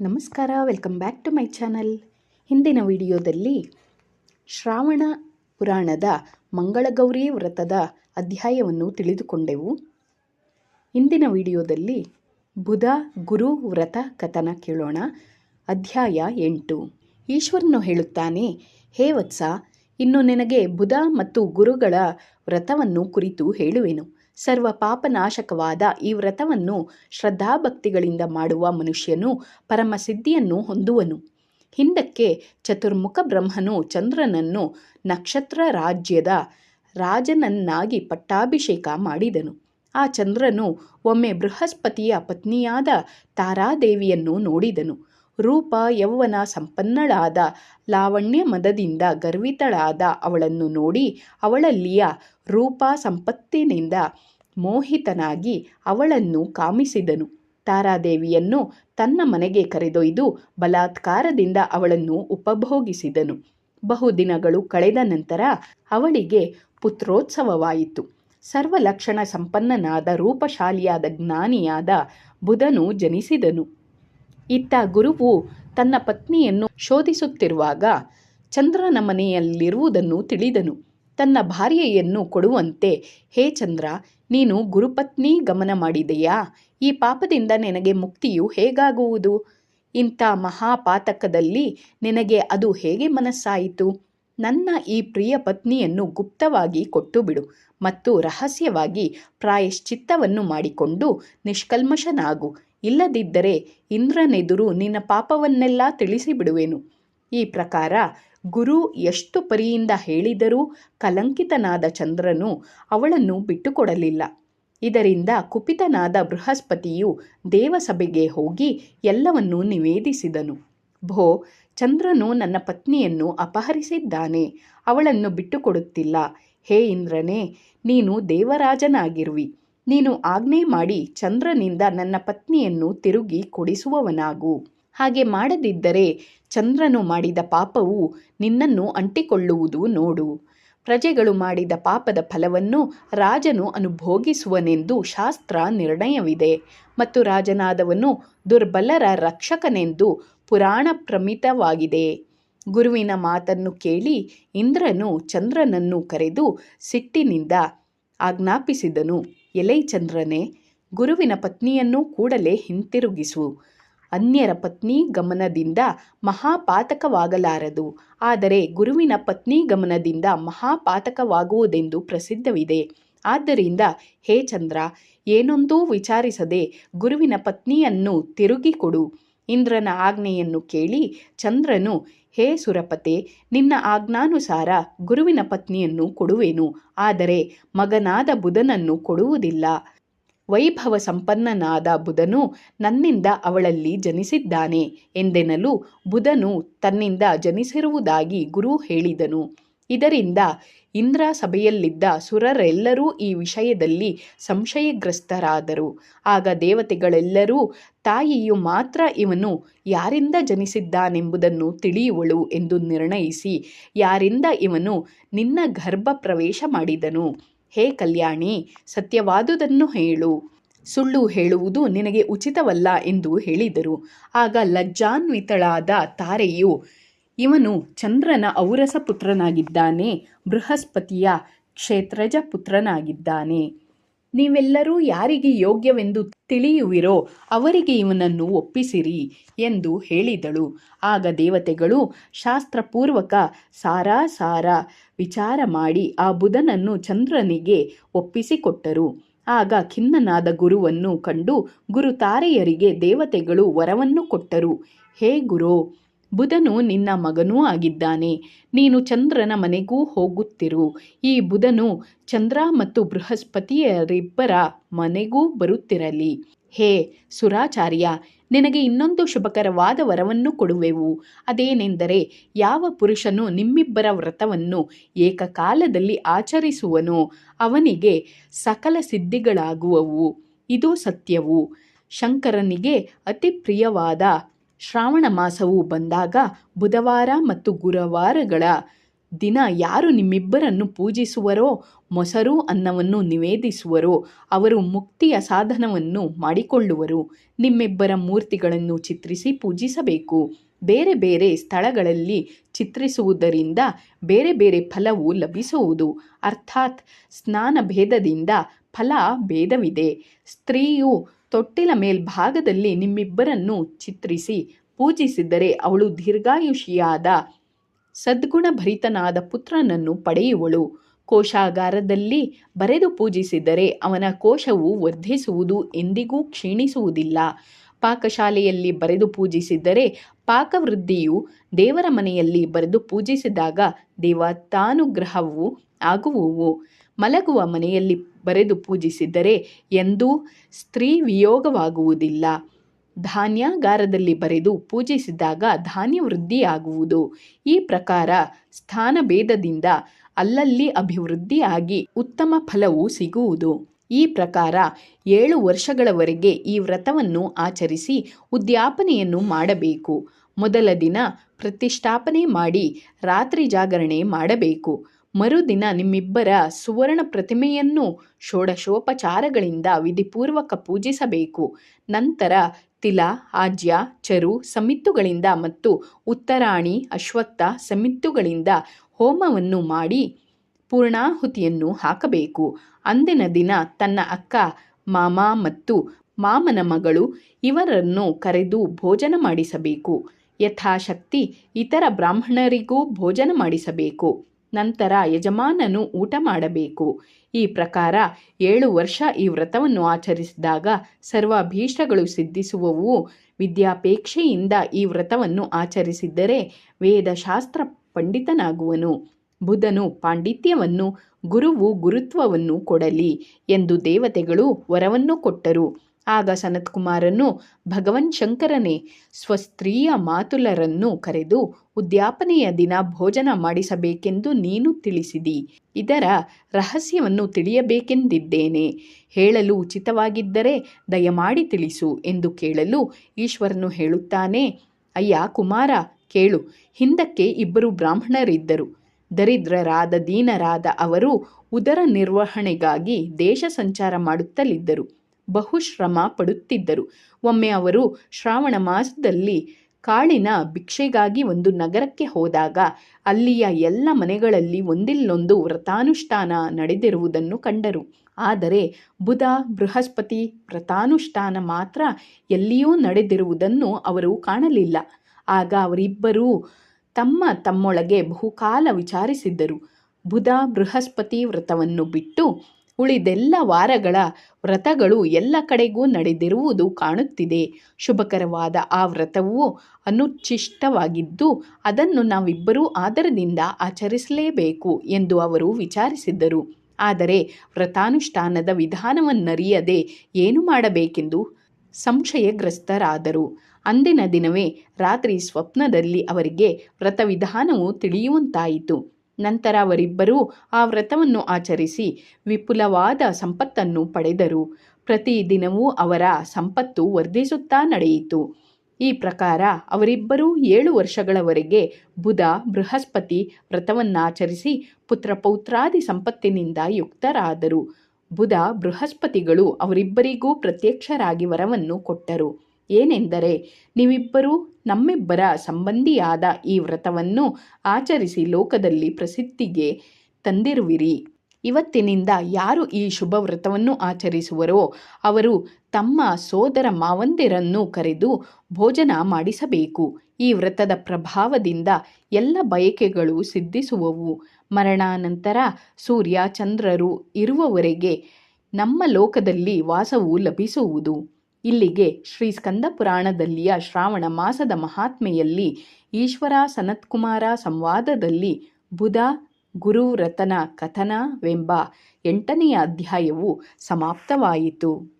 ನಮಸ್ಕಾರ welcome back to my channel ಹಿಂದಿನ ವಿಡಿಯೋದಲ್ಲಿ ಶ್ರಾವಣ ಪುರಾಣದ ಮಂಗಳಗೌರಿ ವ್ರತದ ಅಧ್ಯಾಯವನ್ನು ತಿಳಿದುಕೊಂಡೆವು. ಇಂದಿನ ವಿಡಿಯೋದಲ್ಲಿ ಬುಧ ಗುರು ವ್ರತ ಕಥನ ಕೇಳೋಣ. ಅಧ್ಯಾಯ ಎಂಟು. ಈಶ್ವರನು ಹೇಳುತ್ತಾನೆ, ಹೇ ವತ್ಸ, ಇನ್ನು ನಿನಗೆ ಬುಧ ಮತ್ತು ಗುರುಗಳ ವ್ರತವನ್ನು ಕುರಿತು ಹೇಳುವೆನು. ಸರ್ವ ಪಾಪನಾಶಕವಾದ ಈ ವ್ರತವನ್ನು ಶ್ರದ್ಧಾಭಕ್ತಿಗಳಿಂದ ಮಾಡುವ ಮನುಷ್ಯನು ಪರಮಸಿದ್ಧಿಯನ್ನು ಹೊಂದುವನು. ಹಿಂದಕ್ಕೆ ಚತುರ್ಮುಖ ಬ್ರಹ್ಮನು ಚಂದ್ರನನ್ನು ನಕ್ಷತ್ರ ರಾಜ್ಯದ ರಾಜನನ್ನಾಗಿ ಪಟ್ಟಾಭಿಷೇಕ ಮಾಡಿದನು. ಆ ಚಂದ್ರನು ಒಮ್ಮೆ ಬೃಹಸ್ಪತಿಯ ಪತ್ನಿಯಾದ ತಾರಾದೇವಿಯನ್ನು ನೋಡಿದನು. ರೂಪ ಯೌವನ ಸಂಪನ್ನಳಾದ, ಲಾವಣ್ಯ ಮದದಿಂದ ಗರ್ವಿತಳಾದ ಅವಳನ್ನು ನೋಡಿ ಅವಳಲ್ಲಿಯ ರೂಪ ಸಂಪತ್ತಿನಿಂದ ಮೋಹಿತನಾಗಿ ಅವಳನ್ನು ಕಾಮಿಸಿದನು. ತಾರಾದೇವಿಯನ್ನು ತನ್ನ ಮನೆಗೆ ಕರೆದೊಯ್ದು ಬಲಾತ್ಕಾರದಿಂದ ಅವಳನ್ನು ಉಪಭೋಗಿಸಿದನು. ಬಹುದಿನಗಳು ಕಳೆದ ನಂತರ ಅವಳಿಗೆ ಪುತ್ರೋತ್ಸವವಾಯಿತು. ಸರ್ವಲಕ್ಷಣ ಸಂಪನ್ನನಾದ ರೂಪಶಾಲಿಯಾದ ಜ್ಞಾನಿಯಾದ ಬುಧನು ಜನಿಸಿದನು. ಇತ್ತ ಗುರುವು ತನ್ನ ಪತ್ನಿಯನ್ನು ಶೋಧಿಸುತ್ತಿರುವಾಗ ಚಂದ್ರನ ಮನೆಯಲ್ಲಿರುವುದನ್ನು ತಿಳಿದನು. ತನ್ನ ಭಾರ್ಯೆಯನ್ನು ಕೊಡುವಂತೆ, ಹೇ ಚಂದ್ರ, ನೀನು ಗುರುಪತ್ನಿ ಗಮನ ಮಾಡಿದೆಯಾ? ಈ ಪಾಪದಿಂದ ನಿನಗೆ ಮುಕ್ತಿಯು ಹೇಗಾಗುವುದು? ಇಂಥ ಮಹಾಪಾತಕದಲ್ಲಿ ನಿನಗೆ ಅದು ಹೇಗೆ ಮನಸ್ಸಾಯಿತು? ನನ್ನ ಈ ಪ್ರಿಯ ಪತ್ನಿಯನ್ನು ಗುಪ್ತವಾಗಿ ಕೊಟ್ಟುಬಿಡು ಮತ್ತು ರಹಸ್ಯವಾಗಿ ಪ್ರಾಯಶ್ಚಿತ್ತವನ್ನು ಮಾಡಿಕೊಂಡು ನಿಷ್ಕಲ್ಮಶನಾಗು. ಇಲ್ಲದಿದ್ದರೆ ಇಂದ್ರನೆದುರು ನಿನ್ನ ಪಾಪವನ್ನೆಲ್ಲ ತಿಳಿಸಿಬಿಡುವೆನು. ಈ ಪ್ರಕಾರ ಗುರು ಎಷ್ಟು ಪರಿಯಿಂದ ಹೇಳಿದರೂ ಕಲಂಕಿತನಾದ ಚಂದ್ರನು ಅವಳನ್ನು ಬಿಟ್ಟುಕೊಡಲಿಲ್ಲ. ಇದರಿಂದ ಕುಪಿತನಾದ ಬೃಹಸ್ಪತಿಯು ದೇವಸಭೆಗೆ ಹೋಗಿ ಎಲ್ಲವನ್ನೂ ನಿವೇದಿಸಿದನು. ಭೋ, ಚಂದ್ರನು ನನ್ನ ಪತ್ನಿಯನ್ನು ಅಪಹರಿಸಿದ್ದಾನೆ, ಅವಳನ್ನು ಬಿಟ್ಟುಕೊಡುತ್ತಿಲ್ಲ. ಹೇ ಇಂದ್ರನೇ, ನೀನು ದೇವರಾಜನಾಗಿರುವಿ. ನೀನು ಆಜ್ಞೆ ಮಾಡಿ ಚಂದ್ರನಿಂದ ನನ್ನ ಪತ್ನಿಯನ್ನು ತಿರುಗಿ ಕೊಡಿಸುವವನಾಗು. ಹಾಗೆ ಮಾಡದಿದ್ದರೆ ಚಂದ್ರನು ಮಾಡಿದ ಪಾಪವು ನಿನ್ನನ್ನು ಅಂಟಿಕೊಳ್ಳುವುದು ನೋಡು. ಪ್ರಜೆಗಳು ಮಾಡಿದ ಪಾಪದ ಫಲವನ್ನು ರಾಜನು ಅನುಭೋಗಿಸುವನೆಂದು ಶಾಸ್ತ್ರ ನಿರ್ಣಯವಿದೆ. ಮತ್ತು ರಾಜನಾದವನು ದುರ್ಬಲರ ರಕ್ಷಕನೆಂದು ಪುರಾಣ ಪ್ರಮಿತವಾಗಿದೆ. ಗುರುವಿನ ಮಾತನ್ನು ಕೇಳಿ ಇಂದ್ರನು ಚಂದ್ರನನ್ನು ಕರೆದು ಸಿಟ್ಟಿನಿಂದ ಆಜ್ಞಾಪಿಸಿದನು. ಎಲೈ ಚಂದ್ರನೇ ಗುರುವಿನ ಪತ್ನಿಯನ್ನು ಕೂಡಲೇ ಹಿಂತಿರುಗಿಸು. ಅನ್ಯರ ಪತ್ನಿ ಗಮನದಿಂದ ಮಹಾಪಾತಕವಾಗಲಾರದು. ಆದರೆ ಗುರುವಿನ ಪತ್ನಿ ಗಮನದಿಂದ ಮಹಾಪಾತಕವಾಗುವುದೆಂದು ಪ್ರಸಿದ್ಧವಿದೆ. ಆದ್ದರಿಂದ ಹೇ ಚಂದ್ರ, ಏನೊಂದೂ ವಿಚಾರಿಸದೆ ಗುರುವಿನ ಪತ್ನಿಯನ್ನು ತಿರುಗಿ ಕೊಡು ಇಂದ್ರನ ಆಜ್ಞೆಯನ್ನು ಕೇಳಿ ಚಂದ್ರನು, ಹೇ ಸುರಪತೆ, ನಿನ್ನ ಆಜ್ಞಾನುಸಾರ ಗುರುವಿನ ಪತ್ನಿಯನ್ನು ಕೊಡುವೆನು. ಆದರೆ ಮಗನಾದ ಬುಧನನ್ನು ಕೊಡುವುದಿಲ್ಲ. ವೈಭವ ಸಂಪನ್ನನಾದ ಬುಧನು ನನ್ನಿಂದ ಅವಳಲ್ಲಿ ಜನಿಸಿದ್ದಾನೆ ಎಂದೆನಲು ಬುಧನು ತನ್ನಿಂದ ಜನಿಸಿರುವುದಾಗಿ ಗುರು ಹೇಳಿದನು. ಇದರಿಂದ ಇಂದ್ರ ಸಭೆಯಲ್ಲಿದ್ದ ಸುರರೆಲ್ಲರೂ ಈ ವಿಷಯದಲ್ಲಿ ಸಂಶಯಗ್ರಸ್ತರಾದರು. ಆಗ ದೇವತೆಗಳೆಲ್ಲರೂ ತಾಯಿಯು ಮಾತ್ರ ಇವನು ಯಾರಿಂದ ಜನಿಸಿದ್ದಾನೆಂಬುದನ್ನು ತಿಳಿಯುವಳು ಎಂದು ನಿರ್ಣಯಿಸಿ, ಯಾರಿಂದ ಇವನು ನಿನ್ನ ಗರ್ಭ ಪ್ರವೇಶ ಮಾಡಿದನು. ಹೇ ಕಲ್ಯಾಣಿ, ಸತ್ಯವಾದುದನ್ನು ಹೇಳು. ಸುಳ್ಳು ಹೇಳುವುದು ನಿನಗೆ ಉಚಿತವಲ್ಲ ಎಂದು ಹೇಳಿದರು. ಆಗ ಲಜ್ಜಾನ್ವಿತಳಾದ ತಾರೆಯು ಇವನು ಚಂದ್ರನ ಔರಸ ಪುತ್ರನಾಗಿದ್ದಾನೆ, ಬೃಹಸ್ಪತಿಯ ಕ್ಷೇತ್ರಜ ಪುತ್ರನಾಗಿದ್ದಾನೆ. ನೀವೆಲ್ಲರೂ ಯಾರಿಗೆ ಯೋಗ್ಯವೆಂದು ತಿಳಿಯುವಿರೋ ಅವರಿಗೆ ಇವನನ್ನು ಒಪ್ಪಿಸಿರಿ ಎಂದು ಹೇಳಿದಳು. ಆಗ ದೇವತೆಗಳು ಶಾಸ್ತ್ರಪೂರ್ವಕ ಸಾರಾ ಸಾರ ವಿಚಾರ ಮಾಡಿ ಆ ಬುಧನನ್ನು ಚಂದ್ರನಿಗೆ ಒಪ್ಪಿಸಿಕೊಟ್ಟರು. ಆಗ ಖಿನ್ನನಾದ ಗುರುವನ್ನು ಕಂಡು ಗುರು ತಾರೆಯರಿಗೆ ದೇವತೆಗಳು ವರವನ್ನು ಕೊಟ್ಟರು. ಹೇ ಗುರು ಬುಧನು ನಿನ್ನ ಮಗನೂ ಆಗಿದ್ದಾನೆ. ನೀನು ಚಂದ್ರನ ಮನೆಗೂ ಹೋಗುತ್ತಿರು. ಈ ಬುಧನು ಚಂದ್ರ ಮತ್ತು ಬೃಹಸ್ಪತಿಯರಿಬ್ಬರ ಮನೆಗೂ ಬರುತ್ತಿರಲಿ. ಹೇ ಸುರಾಚಾರ್ಯ, ನಿನಗೆ ಇನ್ನೊಂದು ಶುಭಕರವಾದ ವರವನ್ನು ಕೊಡುವೆವು. ಅದೇನೆಂದರೆ, ಯಾವ ಪುರುಷನು ನಿಮ್ಮಿಬ್ಬರ ವ್ರತವನ್ನು ಏಕಕಾಲದಲ್ಲಿ ಆಚರಿಸುವನು, ಅವನಿಗೆ ಸಕಲ ಸಿದ್ಧಿಗಳಾಗುವವು. ಇದು ಸತ್ಯವು. ಶಂಕರನಿಗೆ ಅತಿ ಪ್ರಿಯವಾದ ಶ್ರಾವಣ ಮಾಸವು ಬಂದಾಗ ಬುಧವಾರ ಮತ್ತು ಗುರುವಾರಗಳ ದಿನ ಯಾರು ನಿಮ್ಮಿಬ್ಬರನ್ನು ಪೂಜಿಸುವರೋ ಮೊಸರು ಅನ್ನವನ್ನು ನಿವೇದಿಸುವರೋ ಅವರು ಮುಕ್ತಿಯ ಸಾಧನವನ್ನು ಮಾಡಿಕೊಳ್ಳುವರು. ನಿಮ್ಮಿಬ್ಬರ ಮೂರ್ತಿಗಳನ್ನು ಚಿತ್ರಿಸಿ ಪೂಜಿಸಬೇಕು. ಬೇರೆ ಬೇರೆ ಸ್ಥಳಗಳಲ್ಲಿ ಚಿತ್ರಿಸುವುದರಿಂದ ಬೇರೆ ಬೇರೆ ಫಲವು ಲಭಿಸುವುದು. ಅರ್ಥಾತ್ ಸ್ನಾನ ಭೇದದಿಂದ ಫಲ ಭೇದವಿದೆ. ಸ್ತ್ರೀಯು ತೊಟ್ಟಿಲ ಮೇಲ್ಭಾಗದಲ್ಲಿ ನಿಮ್ಮಿಬ್ಬರನ್ನು ಚಿತ್ರಿಸಿ ಪೂಜಿಸಿದರೆ ಅವಳು ದೀರ್ಘಾಯುಷಿಯಾದ ಸದ್ಗುಣಭರಿತನಾದ ಪುತ್ರನನ್ನು ಪಡೆಯುವಳು. ಕೋಶಾಗಾರದಲ್ಲಿ ಬರೆದು ಪೂಜಿಸಿದರೆ ಅವನ ಕೋಶವು ವರ್ಧಿಸುವುದು ಎಂದಿಗೂ ಕ್ಷೀಣಿಸುವುದಿಲ್ಲ. ಪಾಕಶಾಲೆಯಲ್ಲಿ ಬರೆದು ಪೂಜಿಸಿದರೆ ಪಾಕವೃದ್ಧಿಯು ದೇವರ ಮನೆಯಲ್ಲಿ ಬರೆದು ಪೂಜಿಸಿದಾಗ ದೇವತಾನುಗ್ರಹವು ಆಗುವುವು. ಮಲಗುವ ಮನೆಯಲ್ಲಿ ಬರೆದು ಪೂಜಿಸಿದರೆ ಎಂದೂ ಸ್ತ್ರೀ ವಿಯೋಗವಾಗುವುದಿಲ್ಲ. ಧಾನ್ಯಾಗಾರದಲ್ಲಿ ಬರೆದು ಪೂಜಿಸಿದಾಗ ಧಾನ್ಯ ವೃದ್ಧಿಯಾಗುವುದು. ಈ ಪ್ರಕಾರ ಸ್ಥಾನಭೇದದಿಂದ ಅಲ್ಲಲ್ಲಿ ಅಭಿವೃದ್ಧಿಯಾಗಿ ಉತ್ತಮ ಫಲವು ಸಿಗುವುದು. ಈ ಪ್ರಕಾರ ಏಳು ವರ್ಷಗಳವರೆಗೆ ಈ ವ್ರತವನ್ನು ಆಚರಿಸಿ ಉದ್ಯಾಪನೆಯನ್ನು ಮಾಡಬೇಕು. ಮೊದಲ ದಿನ ಪ್ರತಿಷ್ಠಾಪನೆ ಮಾಡಿ ರಾತ್ರಿ ಜಾಗರಣೆ ಮಾಡಬೇಕು. ಮರುದಿನ ನಿಮ್ಮಿಬ್ಬರ ಸುವರ್ಣ ಪ್ರತಿಮೆಯನ್ನು ಷೋಡಶೋಪಚಾರಗಳಿಂದ ವಿಧಿಪೂರ್ವಕ ಪೂಜಿಸಬೇಕು. ನಂತರ ತಿಲ, ಆಜ್ಯ, ಚರು ಸಮಿತ್ತುಗಳಿಂದ ಮತ್ತು ಉತ್ತರಾಣಿ, ಅಶ್ವತ್ಥ ಸಮಿತ್ತುಗಳಿಂದ ಹೋಮವನ್ನು ಮಾಡಿ ಪೂರ್ಣಾಹುತಿಯನ್ನು ಹಾಕಬೇಕು. ಅಂದಿನ ದಿನ ತನ್ನ ಅಕ್ಕ, ಮಾಮ ಮತ್ತು ಮಾಮನ ಮಗಳು ಇವರನ್ನು ಕರೆದು ಭೋಜನ ಮಾಡಿಸಬೇಕು. ಯಥಾಶಕ್ತಿ ಇತರ ಬ್ರಾಹ್ಮಣರಿಗೂ ಭೋಜನ ಮಾಡಿಸಬೇಕು. ನಂತರ ಯಜಮಾನನು ಊಟ ಮಾಡಬೇಕು. ಈ ಪ್ರಕಾರ ಏಳು ವರ್ಷ ಈ ವ್ರತವನ್ನು ಆಚರಿಸಿದಾಗ ಸರ್ವಾಭೀಷ್ಟಗಳು ಸಿದ್ಧಿಸುವವು. ವಿದ್ಯಾಪೇಕ್ಷೆಯಿಂದ ಈ ವ್ರತವನ್ನು ಆಚರಿಸಿದ್ದರೆ ವೇದಶಾಸ್ತ್ರ ಪಂಡಿತನಾಗುವನು. ಬುಧನು ಪಾಂಡಿತ್ಯವನ್ನು, ಗುರುವು ಗುರುತ್ವವನ್ನು ಕೊಡಲಿ ಎಂದು ದೇವತೆಗಳು ವರವನ್ನು ಕೊಟ್ಟರು. ಆಗ ಸನತ್ಕುಮಾರನು ಭಗವನ್ ಶಂಕರನೇ ಸ್ವಸ್ತ್ರೀಯ ಮಾತುಲರನ್ನು ಕರೆದು ಉದ್ಯಾಪನೆಯ ದಿನ ಭೋಜನ ಮಾಡಿಸಬೇಕೆಂದು ನೀನು ತಿಳಿಸಿದಿ. ಇದರ ರಹಸ್ಯವನ್ನು ತಿಳಿಯಬೇಕೆಂದಿದ್ದೇನೆ. ಹೇಳಲು ಉಚಿತವಾಗಿದ್ದರೆ ದಯಮಾಡಿ ತಿಳಿಸು ಎಂದು ಕೇಳಲು ಈಶ್ವರನು ಹೇಳುತ್ತಾನೆ, ಅಯ್ಯ ಕುಮಾರ, ಕೇಳು. ಹಿಂದಕ್ಕೆ ಇಬ್ಬರು ಬ್ರಾಹ್ಮಣರಿದ್ದರು. ದರಿದ್ರರಾದ ದೀನರಾದ ಅವರು ಉದರ ನಿರ್ವಹಣೆಗಾಗಿ ದೇಶ ಸಂಚಾರ ಮಾಡುತ್ತಲಿದ್ದರು. ಬಹುಶ್ರಮ ಪಡುತ್ತಿದ್ದರು. ಒಮ್ಮೆ ಅವರು ಶ್ರಾವಣ ಮಾಸದಲ್ಲಿ ಕಾಳಿನ ಭಿಕ್ಷೆಗಾಗಿ ಒಂದು ನಗರಕ್ಕೆ ಹೋದಾಗ ಅಲ್ಲಿಯ ಎಲ್ಲ ಮನೆಗಳಲ್ಲಿ ಒಂದಿಲ್ಲೊಂದು ವ್ರತಾನುಷ್ಠಾನ ನಡೆದಿರುವುದನ್ನು ಕಂಡರು. ಆದರೆ ಬುಧ, ಬೃಹಸ್ಪತಿ ವ್ರತಾನುಷ್ಠಾನ ಮಾತ್ರ ಎಲ್ಲಿಯೂ ನಡೆದಿರುವುದನ್ನು ಅವರು ಕಾಣಲಿಲ್ಲ. ಆಗ ಅವರಿಬ್ಬರೂ ತಮ್ಮ ತಮ್ಮೊಳಗೆ ಬಹುಕಾಲ ವಿಚಾರಿಸಿದ್ದರು. ಬುಧ, ಬೃಹಸ್ಪತಿ ವ್ರತವನ್ನು ಬಿಟ್ಟು ಉಳಿದೆಲ್ಲ ವಾರಗಳ ವ್ರತಗಳು ಎಲ್ಲ ಕಡೆಗೂ ನಡೆದಿರುವುದು ಕಾಣುತ್ತಿದೆ. ಶುಭಕರವಾದ ಆ ವ್ರತವು ಅನುಚ್ಛಿಷ್ಟವಾಗಿದ್ದು ಅದನ್ನು ನಾವಿಬ್ಬರೂ ಆದರದಿಂದ ಆಚರಿಸಲೇಬೇಕು ಎಂದು ಅವರು ವಿಚಾರಿಸಿದ್ದರು. ಆದರೆ ವ್ರತಾನುಷ್ಠಾನದ ವಿಧಾನವನ್ನರಿಯದೆ ಏನು ಮಾಡಬೇಕೆಂದು ಸಂಶಯಗ್ರಸ್ತರಾದರು. ಅಂದಿನ ದಿನವೇ ರಾತ್ರಿ ಸ್ವಪ್ನದಲ್ಲಿ ಅವರಿಗೆ ವ್ರತವಿಧಾನವು ತಿಳಿಯುವಂತಾಯಿತು. ನಂತರ ಅವರಿಬ್ಬರೂ ಆ ವ್ರತವನ್ನು ಆಚರಿಸಿ ವಿಪುಲವಾದ ಸಂಪತ್ತನ್ನು ಪಡೆದರು. ಪ್ರತಿದಿನವೂ ಅವರ ಸಂಪತ್ತು ವರ್ಧಿಸುತ್ತಾ ನಡೆಯಿತು. ಈ ಪ್ರಕಾರ ಅವರಿಬ್ಬರೂ ಏಳು ವರ್ಷಗಳವರೆಗೆ ಬುಧ, ಬೃಹಸ್ಪತಿ ವ್ರತವನ್ನಾಚರಿಸಿ ಪುತ್ರ ಪೌತ್ರಾದಿ ಸಂಪತ್ತಿನಿಂದ ಯುಕ್ತರಾದರು. ಬುಧ, ಬೃಹಸ್ಪತಿಗಳು ಅವರಿಬ್ಬರಿಗೂ ಪ್ರತ್ಯಕ್ಷರಾಗಿ ವರವನ್ನು ಕೊಟ್ಟರು. ಏನೆಂದರೆ ನೀವಿಬ್ಬರೂ ನಮ್ಮಿಬ್ಬರ ಸಂಬಂಧಿಯಾದ ಈ ವ್ರತವನ್ನು ಆಚರಿಸಿ ಲೋಕದಲ್ಲಿ ಪ್ರಸಿದ್ಧಿಗೆ ತಂದಿರುವಿರಿ. ಇವತ್ತಿನಿಂದ ಯಾರು ಈ ಶುಭ ವ್ರತವನ್ನು ಆಚರಿಸುವರೋ ಅವರು ತಮ್ಮ ಸೋದರ ಮಾವಂದಿರನ್ನು ಕರೆದು ಭೋಜನ ಮಾಡಿಸಬೇಕು. ಈ ವ್ರತದ ಪ್ರಭಾವದಿಂದ ಎಲ್ಲ ಬಯಕೆಗಳು ಸಿದ್ಧಿಸುವವು. ಮರಣಾನಂತರ ಸೂರ್ಯ ಚಂದ್ರರು ಇರುವವರೆಗೆ ನಮ್ಮ ಲೋಕದಲ್ಲಿ ವಾಸವು ಲಭಿಸುವುದು. ಇಲ್ಲಿಗೆ ಶ್ರೀ ಸ್ಕಂದ ಪುರಾಣದಲ್ಲಿಯ ಶ್ರಾವಣ ಮಾಸದ ಮಹಾತ್ಮೆಯಲ್ಲಿ ಈಶ್ವರ ಸನತ್ಕುಮಾರ ಸಂವಾದದಲ್ಲಿ ಬುಧ ಗುರುವ್ರತನ ಕಥನವೆಂಬ ಎಂಟನೆಯ ಅಧ್ಯಾಯವು ಸಮಾಪ್ತವಾಯಿತು.